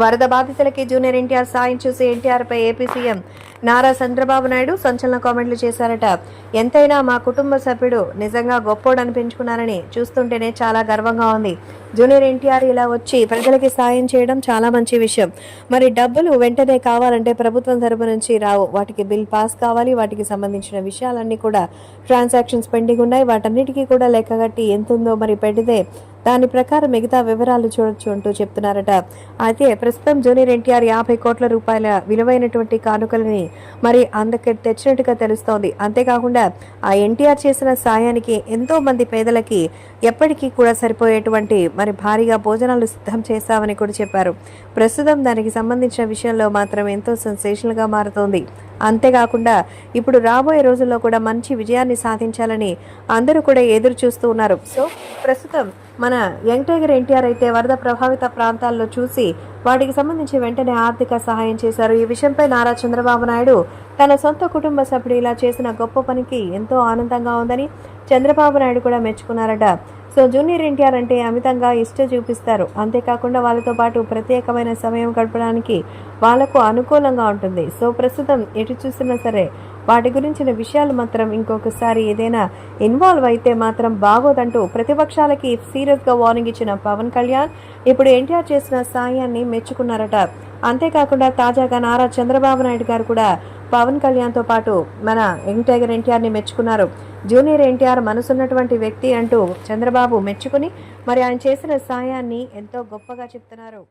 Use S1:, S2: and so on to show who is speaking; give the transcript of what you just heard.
S1: వరద బాధితులకి జూనియర్ ఎన్టీఆర్ సాయం చూసి ఎన్టీఆర్పై ఏపీ సీఎం నారా చంద్రబాబు నాయుడు సంచలన కామెంట్లు చేశారట. ఎంతైనా మా కుటుంబ సభ్యుడు నిజంగా గొప్పోడు అనిపించుకున్నారని చూస్తుంటేనే చాలా గర్వంగా ఉంది. జూనియర్ ఎన్టీఆర్ ఇలా వచ్చి ప్రజలకి సాయం చేయడం చాలా మంచి విషయం. మరి డబ్బులు వెంటనే కావాలంటే ప్రభుత్వం తరపు నుంచి రావు. వాటికి బిల్ పాస్ కావాలి వాటికి సంబంధించిన విషయాలన్నీ కూడా ట్రాన్సాక్షన్స్ పెండింగ్ ఉన్నాయి. వాటన్నిటికీ కూడా లెక్కగట్టి ఎంతుందో మరి పెడితే దాని ప్రకారం మిగతా వివరాలు చూడొచ్చు అంటూ చెప్తున్నారట. అయితే ప్రస్తుతం జూనియర్ ఎన్టీఆర్ యాభై కోట్ల రూపాయల విలువైనటువంటి కానుకలని మరి అందకి తెచ్చినట్టుగా తెలుస్తోంది. అంతేకాకుండా ఆ ఎన్టీఆర్ చేసిన సాయానికి ఎంతో మంది పేదలకి ఎప్పటికీ కూడా సరిపోయేటువంటి మరి భారీగా భోజనాలు సిద్ధం చేస్తామని కూడా చెప్పారు. ప్రస్తుతం దానికి సంబంధించిన విషయంలో మాత్రం ఎంతో సెన్సేషనల్గా మారుతోంది. అంతేకాకుండా ఇప్పుడు రాబోయే రోజుల్లో కూడా మంచి విజయాన్ని సాధించాలని అందరూ కూడా ఎదురు చూస్తూ ఉన్నారు. సో ప్రస్తుతం మన యంగ్ టైగర్ ఎన్టీఆర్ అయితే వరద ప్రభావిత ప్రాంతాల్లో చూసి వాటికి సంబంధించి వెంటనే ఆర్థిక సహాయం చేశారు. ఈ విషయంపై నారా చంద్రబాబు నాయుడు తన సొంత కుటుంబ సభ్యుడు ఇలా చేసిన గొప్ప పనికి ఎంతో ఆనందంగా ఉందని చంద్రబాబు నాయుడు కూడా మెచ్చుకున్నారట. సో జూనియర్ ఎన్టీఆర్ అంటే అమితంగా ఇష్ట చూపిస్తారు. అంతేకాకుండా వాళ్ళతో పాటు ప్రత్యేకమైన సమయం గడపడానికి వాళ్ళకు అనుకూలంగా ఉంటుంది. సో ప్రస్తుతం ఎటు చూసినా సరే వాటి గురించిన విషయాలు మాత్రం ఇంకొకసారి ఏదైనా ఇన్వాల్వ్ అయితే మాత్రం బాగోదంటూ ప్రతిపక్షాలకి సీరియస్గా వార్నింగ్ ఇచ్చిన పవన్ కళ్యాణ్ ఇప్పుడు ఎన్టీఆర్ చేసిన సాయాన్ని మెచ్చుకున్నారట. అంతేకాకుండా తాజాగా నారా చంద్రబాబు నాయుడు గారు కూడా పవన్ కళ్యాణ్తో పాటు మన యంగ్ టైగర్ ఎన్టీఆర్ని మెచ్చుకున్నారు. జూనియర్ ఎన్టీఆర్ మనసున్నటువంటి వ్యక్తి అంటూ చంద్రబాబు మెచ్చుకుని మరి ఆయన చేసిన సాయాన్ని ఎంతో గొప్పగా చెప్తున్నారు.